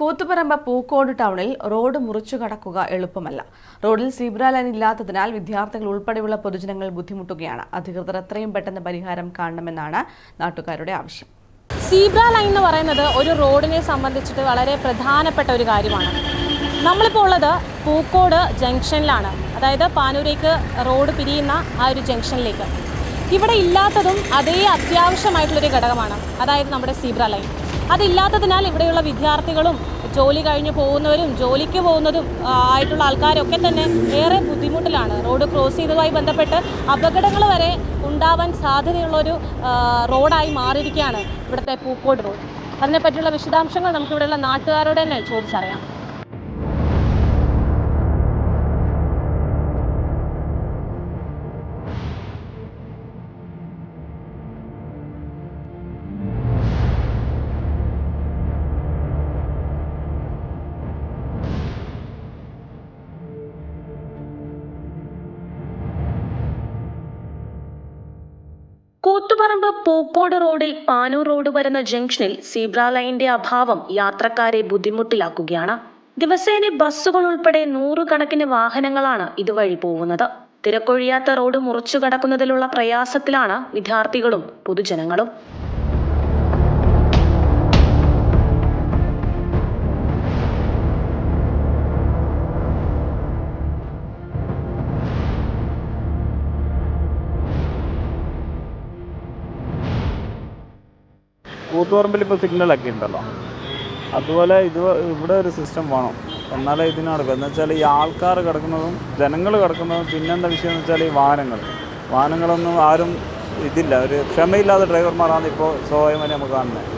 കൂത്തുപറമ്പ് പൂക്കോട് ടൗണിൽ റോഡ് മുറിച്ചു കടക്കുക എളുപ്പമല്ല. റോഡിൽ സീബ്ര ലൈൻ ഇല്ലാത്തതിനാൽ വിദ്യാർത്ഥികൾ ഉൾപ്പെടെയുള്ള പൊതുജനങ്ങൾ ബുദ്ധിമുട്ടുകയാണ്. അധികൃതർ എത്രയും പെട്ടെന്ന് പരിഹാരം കാണണമെന്നാണ് നാട്ടുകാരുടെ ആവശ്യം. സീബ്ര ലൈൻ എന്ന് പറയുന്നത് ഒരു റോഡിനെ സംബന്ധിച്ചിട്ട് വളരെ പ്രധാനപ്പെട്ട ഒരു കാര്യമാണ്. നമ്മളിപ്പോൾ ഉള്ളത് പൂക്കോട് ജംഗ്ഷനിലാണ്. അതായത് പാനൂരേക്ക് റോഡ് പിരിയുന്ന ആ ഒരു ജംഗ്ഷനിലേക്ക്. ഇവിടെ ഇല്ലാത്തതും അതേ അത്യാവശ്യമായിട്ടുള്ളൊരു ഘടകമാണ്. അതായത് നമ്മുടെ സീബ്ര ലൈൻ അതില്ലാത്തതിനാൽ ഇവിടെയുള്ള വിദ്യാർത്ഥികളും ജോലി കഴിഞ്ഞ് പോകുന്നവരും ജോലിക്ക് പോകുന്നതും ആയിട്ടുള്ള ആൾക്കാരൊക്കെ തന്നെ ഏറെ ബുദ്ധിമുട്ടിലാണ്. റോഡ് ക്രോസ് ചെയ്തതുമായി ബന്ധപ്പെട്ട് അപകടങ്ങൾ വരെ ഉണ്ടാവാൻ സാധ്യതയുള്ളൊരു റോഡായി മാറിയിരിക്കുകയാണ് ഇവിടുത്തെ പൂക്കോട് റോഡ്. അതിനെപ്പറ്റിയുള്ള വിശദാംശങ്ങൾ നമുക്ക് ഇവിടെയുള്ള നാട്ടുകാരോട് തന്നെ ചോദിച്ചറിയാം. കൂത്തുപറമ്പ് പൂക്കോട് റോഡിൽ പാനൂർ റോഡ് വരുന്ന ജംഗ്ഷനിൽ സീബ്ര ലൈനിന്റെ അഭാവം യാത്രക്കാരെ ബുദ്ധിമുട്ടിലാക്കുകയാണ്. ദിവസേന ബസ്സുകൾ ഉൾപ്പെടെ നൂറുകണക്കിന് വാഹനങ്ങളാണ് ഇതുവഴി പോകുന്നത്. തിരക്കൊഴിയാത്ത റോഡ് മുറിച്ചു കടക്കുന്നതിലുള്ള പ്രയാസത്തിലാണ് വിദ്യാർത്ഥികളും പൊതുജനങ്ങളും. കൂത്തുപറമ്പിൽ ഇപ്പോൾ സിഗ്നലൊക്കെ ഉണ്ടല്ലോ. അതുപോലെ ഇത് ഇവിടെ ഒരു സിസ്റ്റം വേണം. എന്നാലേ ഇതിന് നടക്കും. എന്ന് വെച്ചാൽ ഈ ആൾക്കാർ കിടക്കുന്നതും ജനങ്ങൾ കിടക്കുന്നതും പിന്നെന്താ വിഷയം എന്ന് വെച്ചാൽ ഈ വാഹനങ്ങൾ. വാഹനങ്ങളൊന്നും ആരും ഇതില്ല. ഒരു ക്ഷമയില്ലാത്ത ഡ്രൈവർമാരാണ് ഇപ്പോൾ സ്വാഭാവികമായി നമുക്ക് കാണുന്നത്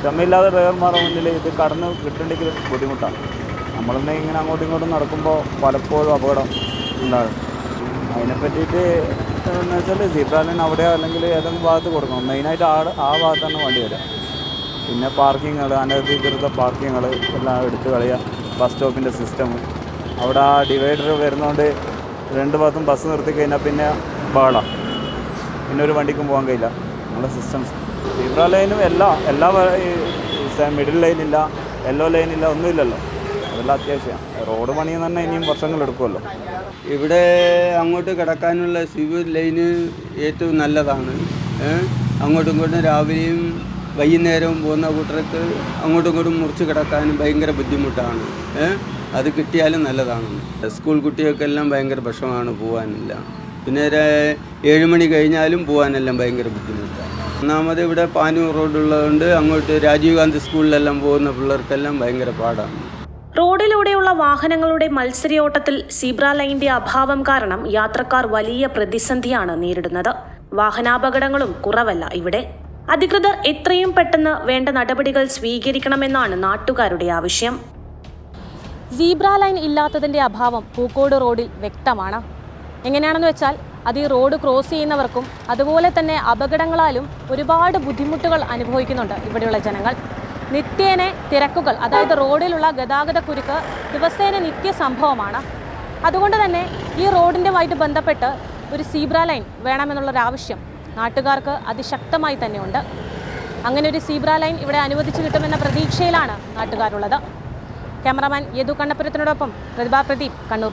ക്ഷമയില്ലാത്ത ഡ്രൈവർമാരുടെ മുന്നിൽ ഇത് കടന്ന് കിട്ടണമെങ്കിൽ ബുദ്ധിമുട്ടാണ്. നമ്മളിന്ന് ഇങ്ങനെ അങ്ങോട്ടും ഇങ്ങോട്ടും നടക്കുമ്പോൾ പലപ്പോഴും അപകടം ഉണ്ടാകും. അതിനെ പറ്റിയിട്ട് എന്ന് വെച്ചാൽ സീബ്രാലിന് അവിടെയോ അല്ലെങ്കിൽ ഏതെങ്കിലും ഭാഗത്ത് കൊടുക്കണം. മെയിനായിട്ട് ആ ആ ഭാഗത്താണ് വണ്ടി വരിക. പിന്നെ പാർക്കിങ്ങുകൾ അനധികൃത പാർക്കിങ്ങുകൾ എല്ലാം എടുത്തു കളയുക. ബസ് സ്റ്റോപ്പിന്റെ സിസ്റ്റം അവിടെ ആ ഡിവൈഡർ വരുന്നതുകൊണ്ട് രണ്ട് ഭാഗത്തും ബസ് നിർത്തി കഴിഞ്ഞാൽ പിന്നെ ബഹള പിന്നെ ഒരു വണ്ടിക്കും പോകാൻ കഴിയില്ല. നമ്മുടെ സിസ്റ്റംസ് സീബ്ര ലൈനും എല്ലാ എല്ലാ മിഡിൽ ലൈനില്ല യെല്ലോ ലൈനില്ല ഒന്നുമില്ലല്ലോ അതെല്ലാം അത്യാവശ്യമാണ് റോഡ് പണി തന്നെ ഇനിയും വർഷങ്ങൾ എടുക്കുമല്ലോ. ഇവിടെ അങ്ങോട്ട് കിടക്കാനുള്ള സിവിൽ ലൈന് ഏറ്റവും നല്ലതാണ്. അങ്ങോട്ടും ഇങ്ങോട്ടും രാവിലെയും വൈകുന്നേരവും പോകുന്ന കൂട്ടർക്ക് അങ്ങോട്ടും ഇങ്ങോട്ടും മുറിച്ച് കിടക്കാനും ഭയങ്കര ബുദ്ധിമുട്ടാണ്. അത് കിട്ടിയാലും നല്ലതാണ്. സ്കൂൾ കുട്ടികൾക്കെല്ലാം ഭയങ്കര വിഷമാണ് പോകാനില്ല പിന്നെ ഏഴ് മണി കഴിഞ്ഞാലും പോകാനെല്ലാം ഭയങ്കര ബുദ്ധിമുട്ടാണ്. ഒന്നാമത് ഇവിടെ പാനൂർ റോഡുള്ളതുകൊണ്ട് അങ്ങോട്ട് രാജീവ് ഗാന്ധി സ്കൂളിലെല്ലാം പോകുന്ന പിള്ളേർക്കെല്ലാം ഭയങ്കര പാടാണ്. റോഡിലൂടെയുള്ള വാഹനങ്ങളുടെ മത്സരയോട്ടത്തിൽ സീബ്ര ലൈനിന്റെ അഭാവം കാരണം യാത്രക്കാർ വലിയ പ്രതിസന്ധിയാണ് നേരിടുന്നത്. വാഹനാപകടങ്ങളും കുറവല്ല ഇവിടെ. അധികൃതർ എത്രയും പെട്ടെന്ന് വേണ്ട നടപടികൾ സ്വീകരിക്കണമെന്നാണ് നാട്ടുകാരുടെ ആവശ്യം. സീബ്ര ലൈൻ ഇല്ലാത്തതിന്റെ അഭാവം പൂക്കോട് റോഡിൽ വ്യക്തമാണ്. എങ്ങനെയാണെന്ന് വെച്ചാൽ അത് ഈ റോഡ് ക്രോസ് ചെയ്യുന്നവർക്കും അതുപോലെ തന്നെ അപകടങ്ങളാലും ഒരുപാട് ബുദ്ധിമുട്ടുകൾ അനുഭവിക്കുന്നുണ്ട് ഇവിടെയുള്ള ജനങ്ങൾ. നിത്യേന തിരക്കുകൾ അതായത് റോഡിലുള്ള ഗതാഗത കുരുക്ക് ദിവസേന നിത്യ സംഭവമാണ്. അതുകൊണ്ട് തന്നെ ഈ റോഡിന്റെമായിട്ട് ബന്ധപ്പെട്ട് ഒരു സീബ്ര ലൈൻ വേണമെന്നുള്ളൊരാവശ്യം നാട്ടുകാർക്ക് അതിശക്തമായി തന്നെയുണ്ട്. അങ്ങനെ ഒരു സീബ്ര ലൈൻ ഇവിടെ അനുവദിച്ചു കിട്ടുമെന്ന പ്രതീക്ഷയിലാണ് നാട്ടുകാരുള്ളത്. ക്യാമറാമാൻ യദു കണ്ണപുരത്തിനോടൊപ്പം പ്രതിഭാ പ്രദീപ് കണ്ണൂർ